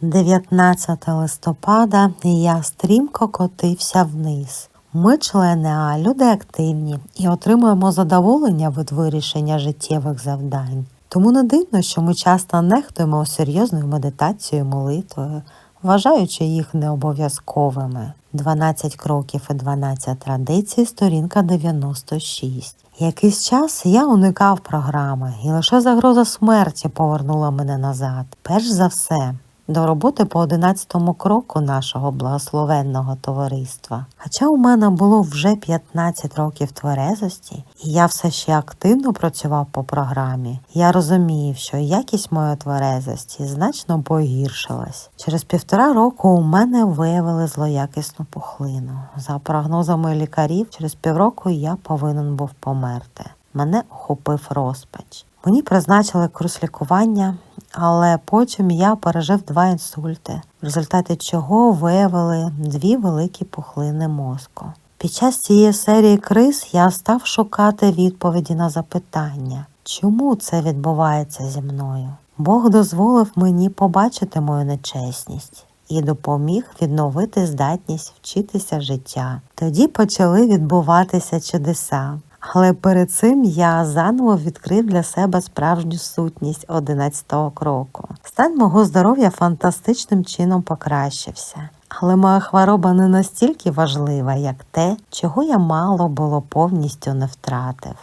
19 листопада я стрімко котився вниз. Ми, члени А, люди активні і отримуємо задоволення від вирішення життєвих завдань. Тому не дивно, що ми часто нехтуємо серйозною медитацією, молитвою, вважаючи їх необов'язковими. 12 кроків і 12 традицій, сторінка 96. Якийсь час я уникав програми, і лише загроза смерті повернула мене назад. Перш за все, до роботи по 11-му кроку нашого благословенного товариства. Хоча у мене було вже 15 років тверезості, і я все ще активно працював по програмі, я розумів, що якість моєї тверезості значно погіршилась. Через півтора року у мене виявили злоякісну пухлину. За прогнозами лікарів, через півроку я повинен був померти. Мене охопив розпач. Мені призначили курс лікування, але потім я пережив два інсульти, в результаті чого виявили дві великі пухлини мозку. Під час цієї серії криз я став шукати відповіді на запитання, чому це відбувається зі мною. Бог дозволив мені побачити мою нечесність і допоміг відновити здатність вчитися життя. Тоді почали відбуватися чудеса. Але перед цим я заново відкрив для себе справжню сутність 11-го кроку. Стан мого здоров'я фантастичним чином покращився. Але моя хвороба не настільки важлива, як те, чого я мало було повністю не втратив.